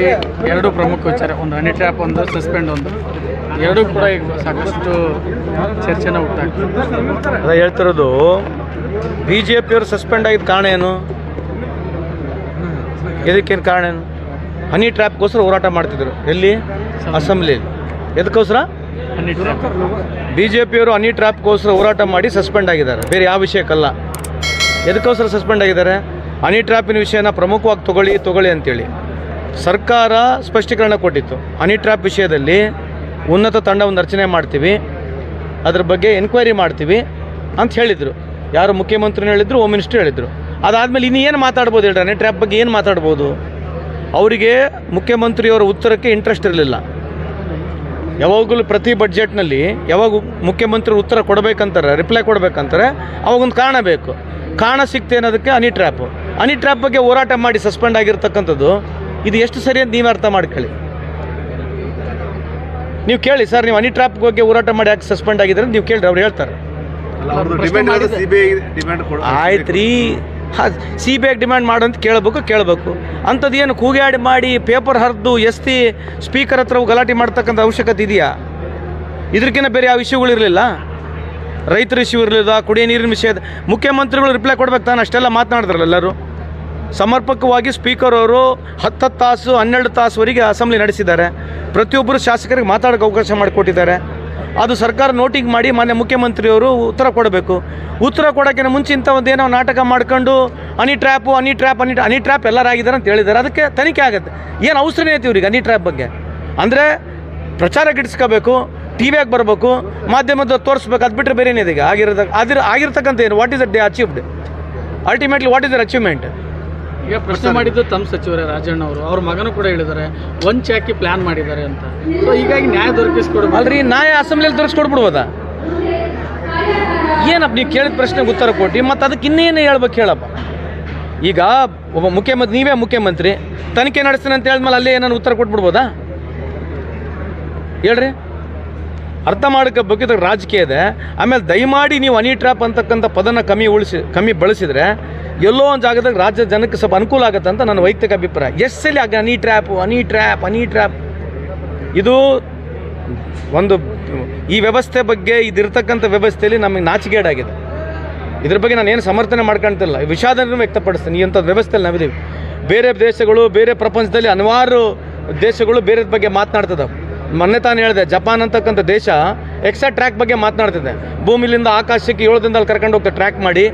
ರಾಜ್ಯದಲ್ಲಿ ಎರಡು ಪ್ರಮುಖ ವಿಚಾರ ಒಂದು ಹನಿ ಟ್ರ್ಯಾಪ್ ಒಂದು ಸಸ್ಪೆಂಡ್ ಒಂದು. ಎರಡೂ ಕೂಡ ಈಗ ಸಾಕಷ್ಟು ಚರ್ಚೆನ ಹುಟ್ಟಾಗ್ತದೆ ಅದ ಹೇಳ್ತಿರೋದು ಬಿ ಜೆ ಪಿಯವರು ಸಸ್ಪೆಂಡ್ ಆಗಿದ್ದ ಕಾರಣ ಏನು? ಇದಕ್ಕೇನು ಕಾರಣ ಏನು? ಹನಿ ಟ್ರ್ಯಾಪ್ಗೋಸ್ಕರ ಹೋರಾಟ ಮಾಡ್ತಿದ್ರು. ಎಲ್ಲಿ? ಅಸೆಂಬ್ಲಿಯಲ್ಲಿ ಎದಕ್ಕೋಸ್ಕರ? ಬಿ ಜೆ ಪಿಯವರು ಹನಿ ಟ್ರ್ಯಾಪ್ಗೋಸ್ಕರ ಹೋರಾಟ ಮಾಡಿ ಸಸ್ಪೆಂಡ್ ಆಗಿದ್ದಾರೆ. ಬೇರೆ ಯಾವ ವಿಷಯಕ್ಕಲ್ಲ? ಎದಕ್ಕೋಸ್ಕರ ಸಸ್ಪೆಂಡ್ ಆಗಿದ್ದಾರೆ? ಹನಿ ಟ್ರ್ಯಾಪಿನ ವಿಷಯನ ಪ್ರಮುಖವಾಗಿ ತಗೊಳ್ಳಿ ತಗೊಳ್ಳಿ ಅಂತೇಳಿ. ಸರ್ಕಾರ ಸ್ಪಷ್ಟೀಕರಣ ಕೊಟ್ಟಿತ್ತು. ಹನಿ ಟ್ರ್ಯಾಪ್ ವಿಷಯದಲ್ಲಿ ಉನ್ನತ ತಂಡವನ್ನು ರಚನೆ ಮಾಡ್ತೀವಿ. ಅದ್ರ ಬಗ್ಗೆ ಎನ್ಕ್ವೈರಿ ಮಾಡ್ತೀವಿ ಅಂತ ಹೇಳಿದರು. ಯಾರು ಮುಖ್ಯಮಂತ್ರಿನೂ ಹೇಳಿದ್ರು ಹೋಮ್ ಮಿನಿಸ್ಟ್ರು ಹೇಳಿದರು. ಅದಾದಮೇಲೆ ಇನ್ನು ಏನು ಮಾತಾಡ್ಬೋದು ಹೇಳ್ರಿ? ಹನಿ ಟ್ರ್ಯಾಪ್ ಬಗ್ಗೆ ಏನು ಮಾತಾಡ್ಬೋದು? ಅವರಿಗೆ ಮುಖ್ಯಮಂತ್ರಿಯವರ ಉತ್ತರಕ್ಕೆ ಇಂಟ್ರೆಸ್ಟ್ ಇರಲಿಲ್ಲ. ಯಾವಾಗಲೂ ಪ್ರತಿ ಬಡ್ಜೆಟ್ನಲ್ಲಿ ಯಾವಾಗ ಮುಖ್ಯಮಂತ್ರಿ ಉತ್ತರ ಕೊಡಬೇಕಂತಾರೆ ರಿಪ್ಲೈ ಕೊಡಬೇಕಂತಾರೆ, ಅವಾಗೊಂದು ಕಾರಣ ಬೇಕು. ಕಾರಣ ಸಿಕ್ತೆ ಅದಕ್ಕೆ ಹನಿ ಟ್ರ್ಯಾಪು ಹನಿ ಟ್ರ್ಯಾಪ್ ಬಗ್ಗೆ ಹೋರಾಟ ಮಾಡಿ ಸಸ್ಪೆಂಡ್ ಆಗಿರ್ತಕ್ಕಂಥದ್ದು ಇದು ಎಷ್ಟು ಸರಿ ಅಂತ ನೀವು ಅರ್ಥ ಮಾಡ್ಕೊಳ್ಳಿ. ನೀವು ಕೇಳಿ ಸರ್ ನೀವು ಅನಿ ಟ್ರಾಪ್ ಹೋಗಿ ಹೋರಾಟ ಮಾಡಿ ಯಾಕೆ ಸಸ್ಪೆಂಡ್ ಆಗಿದ್ರೆ ನೀವು ಕೇಳ್ರಿ ಅವ್ರು ಹೇಳ್ತಾರೆ. ಆಯ್ತು ರೀ ಸಿ ಬಿ ಐ ಡಿಮ್ಯಾಂಡ್ ಮಾಡು ಅಂತ ಕೇಳಬೇಕು ಕೇಳಬೇಕು. ಅಂಥದ್ದು ಏನು ಕೂಗಾಡಿ ಮಾಡಿ ಪೇಪರ್ ಹರಿದು ಎಸ್ತಿ ಸ್ಪೀಕರ್ ಹತ್ರ ಗಲಾಟೆ ಮಾಡ್ತಕ್ಕಂಥ ಅವಶ್ಯಕತೆ ಇದೆಯಾ? ಇದಕ್ಕಿಂತ ಬೇರೆ ಯಾವ ಇಶ್ಯೂಗಳಿರಲಿಲ್ಲ ರೈತರ ಇಶ್ಯೂ ಇರಲಿಲ್ಲ ಕುಡಿಯೋ ನೀರಿನ ವಿಷಯದ ಮುಖ್ಯಮಂತ್ರಿಗಳು ರಿಪ್ಲೈ ಕೊಡ್ಬೇಕು ತಾನು ಅಷ್ಟೆಲ್ಲ ಮಾತನಾಡಿದ್ರಲ್ಲ ಎಲ್ಲರೂ. ಸಮರ್ಪಕವಾಗಿ ಸ್ಪೀಕರ್ ಅವರು ಹತ್ತತ್ತು ತಾಸು, ಹನ್ನೆರಡು ತಾಸುವರೆಗೆ ಅಸೆಂಬ್ಲಿ ನಡೆಸಿದ್ದಾರೆ. ಪ್ರತಿಯೊಬ್ಬರು ಶಾಸಕರಿಗೆ ಮಾತಾಡೋಕೆ ಅವಕಾಶ ಮಾಡಿಕೊಟ್ಟಿದ್ದಾರೆ. ಅದು ಸರ್ಕಾರ ನೋಟಿಂಗ್ ಮಾಡಿ ಮಾನ್ಯ ಮುಖ್ಯಮಂತ್ರಿಯವರು ಉತ್ತರ ಕೊಡಬೇಕು. ಉತ್ತರ ಕೊಡೋಕ್ಕಿಂತ ಮುಂಚೆ ಇಂಥ ಒಂದು ಏನೋ ನಾಟಕ ಮಾಡ್ಕೊಂಡು honey trap honey trap, honey honey trap ಎಲ್ಲರಾಗಿದ್ದಾರೆ ಅಂತ ಹೇಳಿದ್ದಾರೆ. ಅದಕ್ಕೆ ತನಿಖೆ ಆಗುತ್ತೆ. ಏನು ಅವಸರನೇ ಐತಿ ಇವ್ರಿಗೆ ಅನಿ ಟ್ರ್ಯಾಪ್ ಬಗ್ಗೆ? ಅಂದರೆ ಪ್ರಚಾರ ಗಿಡಿಸ್ಕೋಬೇಕು ಟಿ ವಿಯಾಗಿ ಬರಬೇಕು, ಮಾಧ್ಯಮದ ತೋರಿಸ್ಬೇಕು, ಅದು ಬಿಟ್ಟರೆ ಬೇರೆ ಏನಿದೆ ಈಗ? ಆಗಿರೋದಕ್ಕೆ ಅದಿರ ಆಗಿರ್ತಕ್ಕಂಥ ಏನು? What is the day achieved ultimately what is their achievement ಈಗ ಪ್ರಶ್ನೆ ಮಾಡಿದ್ದು ತಮ್ಮ ಸಚಿವರೇ ರಾಜಣ್ಣ ಅವರು. ಅವ್ರ ಮಗನೂ ಕೂಡ ಹೇಳಿದ್ದಾರೆ ಒಂಚೆ ಹಾಕಿ ಪ್ಲಾನ್ ಮಾಡಿದ್ದಾರೆ ಅಂತ. ಸೊ ಹೀಗಾಗಿ ನ್ಯಾಯ ದೊರಕಿಸ್ಕೊಡ್ಬೋದು. ಅಲ್ರಿ ನ್ಯಾಯ ಅಸೆಂಬ್ಲಿಯಲ್ಲಿ ದೊರಕಿಸ್ಕೊಡ್ಬಿಡ್ಬೋದಾ? ಏನಪ್ಪ ನೀವು ಕೇಳಿದ ಪ್ರಶ್ನೆಗೆ ಉತ್ತರ ಕೊಟ್ಟು ಮತ್ತು ಅದಕ್ಕೆ ಇನ್ನೇನು ಹೇಳ್ಬೇಕು ಹೇಳಪ್ಪ? ಈಗ ಒಬ್ಬ ಮುಖ್ಯಮಂತ್ರಿ ನೀವೇ ಮುಖ್ಯಮಂತ್ರಿ ತನಿಖೆ ನಡೆಸ್ತೀನಿ ಅಂತ ಹೇಳಿದ್ಮೇಲೆ ಅಲ್ಲೇ ಏನಾದ್ರು ಉತ್ತರ ಕೊಟ್ಬಿಡ್ಬೋದಾ? ಹೇಳ್ರಿ. ಅರ್ಥ ಮಾಡ್ಕೋಬೇಕು ಬಗ್ಗೆ ರಾಜಕೀಯ ಇದೆ. ಆಮೇಲೆ ದಯಮಾಡಿ ನೀವು ಅನಿ ಟ್ರ್ಯಾಪ್ ಅಂತಕ್ಕಂಥ ಪದನ ಕಮ್ಮಿ ಉಳಿಸಿ ಕಮ್ಮಿ ಬಳಸಿದ್ರೆ ಎಲ್ಲೋ ಒಂದು ಜಾಗದಾಗ ರಾಜ್ಯ ಜನಕ್ಕೆ ಸ್ವಲ್ಪ ಅನುಕೂಲ ಆಗುತ್ತೆ ಅಂತ ನನ್ನ ವೈಯಕ್ತಿಕ ಅಭಿಪ್ರಾಯ. ಎಸ್ ಸಲ ಆಗ honey trap honey trap honey trap ಇದು ಒಂದು ಈ ವ್ಯವಸ್ಥೆ ಬಗ್ಗೆ ಇದಿರ್ತಕ್ಕಂಥ ವ್ಯವಸ್ಥೆಯಲ್ಲಿ ನಮಗೆ ನಾಚಿಗೇಡಾಗಿದೆ. ಇದ್ರ ಬಗ್ಗೆ ನಾನು ಏನು ಸಮರ್ಥನೆ ಮಾಡ್ಕೊಳ್ತಿಲ್ಲ ವಿಷಾದನೂ ವ್ಯಕ್ತಪಡಿಸ್ತೀನಿ. ವ್ಯವಸ್ಥೆ ವ್ಯವಸ್ಥೆಯಲ್ಲಿ ನಾವಿದ್ದೀವಿ. ಬೇರೆ ದೇಶಗಳು, ಬೇರೆ ಪ್ರಪಂಚದಲ್ಲಿ ಹಲವಾರು ದೇಶಗಳು ಬೇರೆ ಬಗ್ಗೆ ಮಾತನಾಡ್ತದೆ ಮೊನ್ನೆ ತಾನು ಹೇಳಿದೆ, ಜಪಾನ್ ಅಂತಕ್ಕಂಥ ದೇಶ ಎಕ್ಸ್ಟ್ರಾ ಟ್ರ್ಯಾಕ್ ಬಗ್ಗೆ ಮಾತನಾಡ್ತಿದೆ. ಭೂಮಿಲಿಂದ ಆಕಾಶಕ್ಕೆ ಏಳು ದಿನದಲ್ಲಿ ಕರ್ಕೊಂಡು ಹೋಗ್ತಾ ಟ್ರ್ಯಾಕ್ ಮಾಡಿ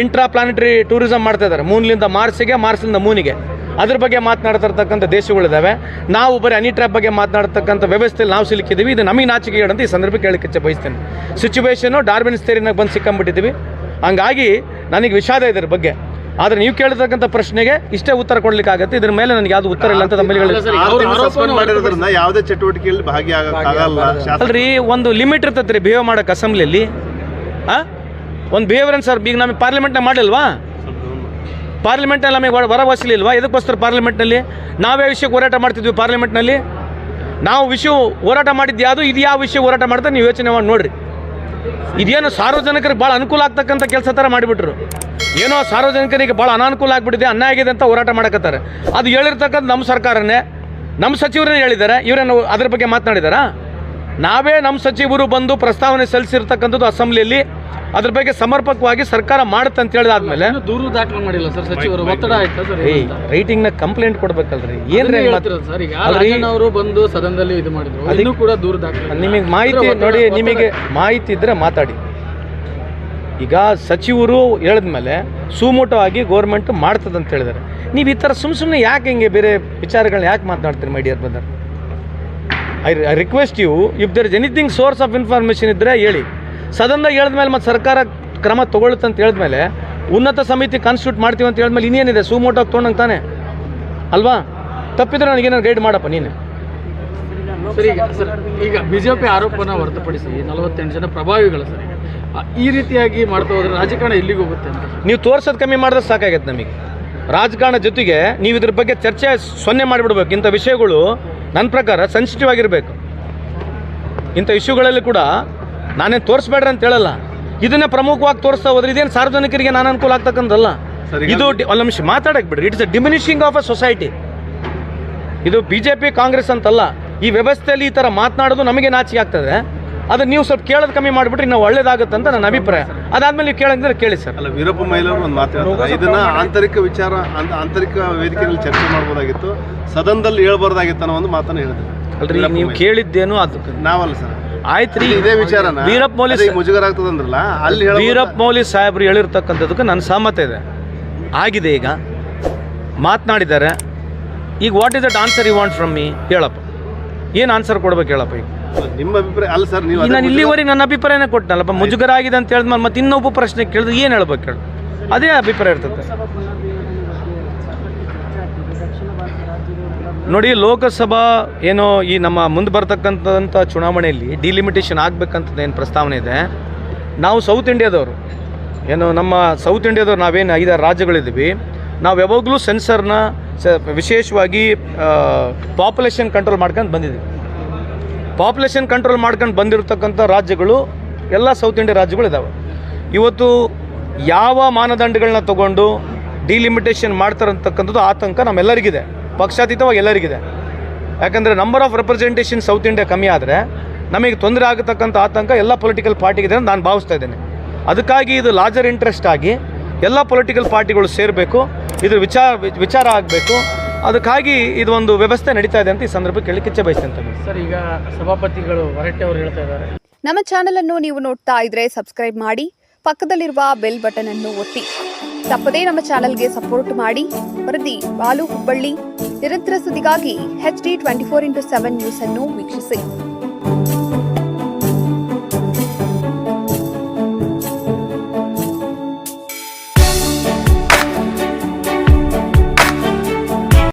ಇಂಟ್ರಾ ಪ್ಲಾನೆಟರಿ ಟೂರಿಸಂ ಮಾಡ್ತಾ ಇದ್ದಾರೆ. ಮೂನ್ಲಿಂದ ಮಾರ್ಸಿಗೆ ಮಾರ್ಸ್ಲಿಂದ ಮೂನಿಗೆ. ಅದ್ರ ಬಗ್ಗೆ ಮಾತನಾಡ್ತಿರ್ತಕ್ಕಂಥ ದೇಶಗಳಿದ್ದಾವೆ ನಾವು ಬರೀ ಅನಿ ಟ್ರ್ಯಾಪ್ ಬಗ್ಗೆ ಮಾತನಾಡ್ತಕ್ಕಂಥ ವ್ಯವಸ್ಥೆಯಲ್ಲಿ ನಾವು ಸಿಲುಕಿದ್ದೀವಿ. ಇದು ನಮಗೆ ನಾಚಿಕೆ ಹೇಳಂತ ಈ ಸಂದರ್ಭಕ್ಕೆ ಹೇಳಕ್ಕೆ ಬಯಸ್ತೇನೆ ಸಿಚುವೇಶನು ಡಾರ್ಬಿನ್ ಸ್ಥೇರಿನಾಗ ಬಂದು ಸಿಕ್ಕಂಬಿಟ್ಟಿದ್ದೀವಿ. ಹಂಗಾಗಿ ನನಗೆ ವಿಷಾದ ಇದ್ರ ಬಗ್ಗೆ. ಆದರೆ ನೀವು ಕೇಳಿರ್ತಕ್ಕಂಥ ಪ್ರಶ್ನೆಗೆ ಇಷ್ಟೇ ಉತ್ತರ ಕೊಡ್ಲಿಕ್ಕೆ ಆಗುತ್ತೆ. ಇದ್ರ ಮೇಲೆ ನನಗೆ ಯಾವುದು ಉತ್ತರ ಇಲ್ಲ ಅಂತ ಯಾವುದೇ ಚಟುವಟಿಕೆಯಲ್ಲಿ ಅಲ್ರಿ ಒಂದು ಲಿಮಿಟ್ ಇರ್ತೈತೆ ರೀ ಬಿಹೇವ್ ಮಾಡೋಕೆ ಅಸೆಂಬ್ಲಿಯಲ್ಲಿ ಆ? ಒಂದು ಬಿಹೇವಿಯರ್ ಸರ್ ಈಗ ನಮಗೆ ಪಾರ್ಲಿಮೆಂಟ್ನಾಗ ಮಾಡಿಲ್ವಾ? ಪಾರ್ಲಿಮೆಂಟ್ನಲ್ಲಿ ನಮಗೆ ಹೊರ ಹೊರವಸಲಿಲ್ವಾ ಎದಕ್ಕೋಸ್ಕರ ಪಾರ್ಲಿಮೆಂಟ್ನಲ್ಲಿ ನಾವೇ ವಿಷಯಕ್ಕೆ ಹೋರಾಟ ಮಾಡ್ತಿದ್ವಿ ಪಾರ್ಲಿಮೆಂಟ್ನಲ್ಲಿ ನಾವು ವಿಷಯ ಹೋರಾಟ ಮಾಡಿದ್ದು ಯಾವುದು? ಇದು ಯಾವ ವಿಷಯ ಹೋರಾಟ ಮಾಡ್ತಾರೆ ನೀವು ಯೋಚನೆ ಮಾಡಿ ನೋಡ್ರಿ. ಇದೇನು ಸಾರ್ವಜನಿಕರಿಗೆ ಭಾಳ ಅನುಕೂಲ ಆಗ್ತಕ್ಕಂಥ ಕೆಲಸ ಥರ ಮಾಡಿಬಿಟ್ರು. ಏನೋ ಸಾರ್ವಜನಿಕರಿಗೆ ಭಾಳ ಅನಾನುಕೂಲ ಆಗಿಬಿಟ್ಟಿದೆ, ಅನ್ಯಾಯ ಆಗಿದೆ ಅಂತ ಹೋರಾಟ ಮಾಡಕತ್ತಾರೆ. ಅದು ಹೇಳಿರ್ತಕ್ಕಂಥ ನಮ್ಮ ಸರ್ಕಾರನೇ, ನಮ್ಮ ಸಚಿವರೇ ಹೇಳಿದ್ದಾರೆ ಇವರೇನು ಅದ್ರ ಬಗ್ಗೆ ಮಾತನಾಡಿದಾರಾ? ನಾವೇ ನಮ್ಮ ಸಚಿವರು ಬಂದು ಪ್ರಸ್ತಾವನೆ ಸಲ್ಲಿಸಿರ್ತಕ್ಕಂಥದ್ದು ಅಸೆಂಬ್ಲಿಯಲ್ಲಿ. ಅದ್ರ ಬಗ್ಗೆ ಸಮರ್ಪಕವಾಗಿ ಸರ್ಕಾರ ಮಾಡುತ್ತೆ ಅಂತ ಹೇಳಿದಾದ್ಮೇಲೆ ಇನ್ನೂ ದೂರು ದಾಖಲು ಮಾಡಿಲ್ಲ ಸರ್ ಸಚಿವರು. ಒತ್ತಡ ಆಯ್ತಾ ಸರ್ ಏಯ್ನ ಕಂಪ್ಲೇಂಟ್ ಕೊಡ್ಬೇಕಲ್ರಿ. ಏನ್ರಿ ಅದನ್ನೇ ಸರ್ ಈಗ ರಾಜಣ್ಣ ಅವರು ಬಂದು ಸದನದಲ್ಲಿ ಇದು ಮಾಡಿದ್ರು. ಇನ್ನೂ ಕೂಡ ದೂರು ದಾಖಲು ನಿಮಗೆ ಮಾಹಿತಿ ನೋಡಿ ನಿಮಗೆ ಮಾಹಿತಿ ಇದ್ರೆ ಮಾತಾಡಿ. ಈಗ ಸಚಿವರು ಹೇಳಿದ್ಮೇಲೆ ಸುಮೋಟವಾಗಿ ಗೌರ್ಮೆಂಟ್ ಮಾಡ್ತದೆ ಅಂತ ಹೇಳಿದ್ದಾರೆ. ನೀವು ಈ ಥರ ಸುಮ್ಮ ಸುಮ್ಮನೆ ಯಾಕೆ ಹಿಂಗೆ ಬೇರೆ ವಿಚಾರಗಳನ್ನ ಯಾಕೆ ಮಾತನಾಡ್ತೀರಿ my dear brother I I request you if there is anything source of information ಇದ್ದರೆ ಹೇಳಿ. ಸದನದಾಗ ಹೇಳಿದ್ಮೇಲೆ ಮತ್ತು ಸರ್ಕಾರ ಕ್ರಮ ತೊಗೊಳುತ್ತೆ ಅಂತ ಹೇಳಿದ್ಮೇಲೆ ಉನ್ನತ ಸಮಿತಿ ಕಾನ್ಸ್ಟಿಟ್ಯೂಟ್ ಮಾಡ್ತೀವಿ ಅಂತ ಹೇಳಿದ್ಮೇಲೆ ಇನ್ನೇನಿದೆ? ಸುಮೋಟಾಗಿ ತೊಗೊಂಡಂಗೆ ತಾನೆ? ಅಲ್ವಾ? ತಪ್ಪಿದ್ರೆ ನನಗೇನಾದ್ರು ಗೈಡ್ ಮಾಡಪ್ಪ ನೀನು. ಸರಿ ಈಗ ಸರ್ ಈಗ ಬಿಜೆಪಿ ಆರೋಪನ ಹೊರತುಪಡಿಸಿ ನಲವತ್ತೆಂಟು ಜನ ಪ್ರಭಾವಿಗಳು ಸರ್ ಈ ರೀತಿಯಾಗಿ ಮಾಡ್ತಾ ಹೋದ್ರೆ ರಾಜಕಾರಣ ಎಲ್ಲಿಗೆ ಹೋಗುತ್ತೆ ಅಂತ? ನೀವು ತೋರ್ಸೋದು ಕಮ್ಮಿ ಮಾಡಿದ್ರೆ ಸಾಕಾಗತ್ತೆ ನಮಗೆ. ರಾಜಕಾರಣ ಜೊತೆಗೆ ನೀವು ಇದ್ರ ಬಗ್ಗೆ ಚರ್ಚೆ ಸೊನ್ನೆ ಮಾಡಿಬಿಡ್ಬೇಕು. ಇಂಥ ವಿಷಯಗಳು ನನ್ನ ಪ್ರಕಾರ ಸೆನ್ಸಿಟಿವ್ ಆಗಿರಬೇಕು. ಇಂಥ ಇಶ್ಯೂಗಳಲ್ಲಿ ಕೂಡ ನಾನೇನು ತೋರಿಸ್ಬೇಡ್ರಿ ಅಂತ ಹೇಳಲ್ಲ. ಇದನ್ನೇ ಪ್ರಮುಖವಾಗಿ ತೋರಿಸ್ತಾ ಹೋದ್ರೆ ಇದೇನು ಸಾರ್ವಜನಿಕರಿಗೆ ನಾನು ಅನುಕೂಲ ಆಗ್ತಕ್ಕಂಥಲ್ಲ ಇದು ಒಂದು ನಿಮಿಷ ಮಾತಾಡಕ್ಕೆ ಬಿಡ್ರಿ. It's a diminishing of a society ಇದು ಬಿ ಜೆ ಪಿ ಕಾಂಗ್ರೆಸ್ ಅಂತಲ್ಲ ಈ ವ್ಯವಸ್ಥೆಯಲ್ಲಿ ಈ ಥರ ಮಾತನಾಡೋದು ನಮಗೆ ನಾಚಿಕೆ ಆಗ್ತದೆ. ಅದನ್ನ ನೀವು ಸ್ವಲ್ಪ ಕೇಳೋದು ಕಮ್ಮಿ ಮಾಡಿಬಿಟ್ರೆ ನಾವು ಒಳ್ಳೇದಾಗುತ್ತೆ ಅಂತ ನನ್ನ ಅಭಿಪ್ರಾಯ. ಅದಾದ್ಮೇಲೆ ನೀವು ಕೇಳಂಗಿದ್ರೆ ಕೇಳಿ ಸರ್. ಅಲ್ಲ ವೀರಪ್ಪ ಮೈಲವರು ಒಂದು ಮಾತು ಹೇಳ್ತಾರೆ. ಇದನ್ನ ಆಂತರಿಕ ವಿಚಾರ ಅಂತ- ಆಂತರಿಕ ವೇದಿಕೆಯಲ್ಲಿ ಚರ್ಚೆ ಮಾಡ್ಬೋದಾಗಿತ್ತು. ಸದನದಲ್ಲಿ ಹೇಳ್ಬಾರ್ದಾಗಿತ್ತು ಅನ್ನೋ ಒಂದು ಮಾತನ್ನು ಹೇಳಿದ್ರು. ಅಲ್ರಿ ನೀವು ಕೇಳಿದ್ದೇನು ಅದು. ನಾವಲ್ಲ ಸರ್. ಆಯ್ತು ರೀ ಇದೇ ವಿಚಾರನ? ವೀರಪ್ಪ ಮೌಲಿ ಮುಜುಗರ ಆಗ್ತದಂದ್ರಲ್ಲ ಅಲ್ಲಿ ವೀರಪ್ಪ ಮೌಲಿ ಸಾಹೇಬ್ರು ಹೇಳಿರ್ತಕ್ಕಂಥದಕ್ಕೆ ನನ್ನ ಸಹಮತ ಇದೆ. ಆಗಿದೆ ಈಗ. ಮಾತನಾಡಿದ್ದಾರೆ. ಈಗ what is that answer you want from me ಹೇಳಪ್ಪ. ಏನು ಆನ್ಸರ್ ಕೊಡ್ಬೇಕು ಹೇಳಪ್ಪ ಈಗ? ನಿಮ್ಮ ಅಭಿಪ್ರಾಯ ಅಲ್ಲ ಸರ್ ನೀವು ನಾನು ಇಲ್ಲಿವರೆಗೆ ನನ್ನ ಅಭಿಪ್ರಾಯನೇ ಕೊಟ್ಟನಲ್ಲಪ್ಪ. ಮುಜುಗರ ಆಗಿದೆ ಅಂತ ಹೇಳಿದ್ಮೇಲೆ ಮತ್ತೆ ಇನ್ನೊಬ್ಬ ಪ್ರಶ್ನೆ ಕೇಳಿದ್ರೆ ಏನು ಹೇಳ್ಬೇಕು ಹೇಳಿ. ಅದೇ ಅಭಿಪ್ರಾಯ ಇರ್ತದೆ. ನೋಡಿ, ಲೋಕಸಭಾ ಏನೋ ಈ ನಮ್ಮ ಮುಂದೆ ಬರ್ತಕ್ಕಂಥ ಚುನಾವಣೆಯಲ್ಲಿ ಡಿಲಿಮಿಟೇಷನ್ ಆಗಬೇಕಂತದ್ದು ಏನು ಪ್ರಸ್ತಾವನೆ ಇದೆ? ನಾವು ಸೌತ್ ಇಂಡಿಯಾದವರು ಏನು, ನಮ್ಮ ಸೌತ್ ಇಂಡಿಯಾದವ್ರು ನಾವೇನು ಐದಾರು ರಾಜ್ಯಗಳಿದ್ದೀವಿ. ನಾವು ಯಾವಾಗಲೂ ಸೆನ್ಸರ್ನ ಸ, ವಿಶೇಷವಾಗಿ ಪಾಪ್ಯುಲೇಷನ್ ಕಂಟ್ರೋಲ್ ಮಾಡ್ಕೊಂಡು ಬಂದಿದ್ದೀವಿ. ಪಾಪ್ಯುಲೇಷನ್ ಕಂಟ್ರೋಲ್ ಮಾಡ್ಕೊಂಡು ಬಂದಿರತಕ್ಕಂಥ ರಾಜ್ಯಗಳು ಎಲ್ಲ ಸೌತ್ ಇಂಡಿಯಾ ರಾಜ್ಯಗಳು ಇದ್ದಾವೆ ಇವತ್ತು ಯಾವ ಮಾನದಂಡಗಳನ್ನ ತಗೊಂಡು ಡಿಲಿಮಿಟೇಷನ್ ಮಾಡ್ತಾರಂತಕ್ಕಂಥದ್ದು ಆತಂಕ ನಮ್ಮೆಲ್ಲರಿಗಿದೆ. ಪಕ್ಷಾತೀತವಾಗಿ ಎಲ್ಲರಿಗಿದೆ. ಯಾಕಂದರೆ number of representation South India ಕಮ್ಮಿ ಆದರೆ ನಮಗೆ ತೊಂದರೆ ಆಗತಕ್ಕಂಥ ಆತಂಕ ಎಲ್ಲ ಪೊಲಿಟಿಕಲ್ ಪಾರ್ಟಿಗಿದೆ ಅಂತ ನಾನು ಭಾವಿಸ್ತಾ ಇದ್ದೇನೆ. ಅದಕ್ಕಾಗಿ ಇದು ಲಾರ್ಜರ್ ಇಂಟ್ರೆಸ್ಟ್ ಆಗಿ ಎಲ್ಲ ಪೊಲಿಟಿಕಲ್ ಪಾರ್ಟಿಗಳು ಸೇರಬೇಕು ಇದ್ರ ವಿಚಾರ ವಿಚಾರ ಆಗಬೇಕು. ಅದಕ್ಕಾಗಿ ಇದು ಒಂದು ವ್ಯವಸ್ಥೆ ನಡೀತಾ ಇದೆ ಅಂತ ಈ ಸಂದರ್ಭಕ್ಕೆ ಹೇಳಲಿಕ್ಕೆ ಇಚ್ಛೆ ಬಯಸ್ತೇನೆ ಸರ್ ಈಗ ಸಭಾಪತಿಗಳು ಹೊರಟೆ ಅವರು ಹೇಳ್ತಾ ಇದ್ದಾರೆ. ನಮ್ಮ ಚಾನೆಲ್ ಅನ್ನು ನೀವು ನೋಡ್ತಾ ಇದ್ರೆ ಸಬ್ಸ್ಕ್ರೈಬ್ ಮಾಡಿ ಪಕ್ಕದಲ್ಲಿರುವ ಬೆಲ್ ಬಟನ್ ಅನ್ನು ಒತ್ತಿ. ತಪ್ಪದೇ ನಮ್ಮ ಚಾನಲ್ಗೆ ಸಪೋರ್ಟ್ ಮಾಡಿ. ವರದಿ ಬಾಲು ಹುಬ್ಬಳ್ಳಿ. ನಿರಂತರ ಸುದ್ದಿಗಾಗಿ H D twenty four into seven news ಅನ್ನು ವೀಕ್ಷಿಸಿ.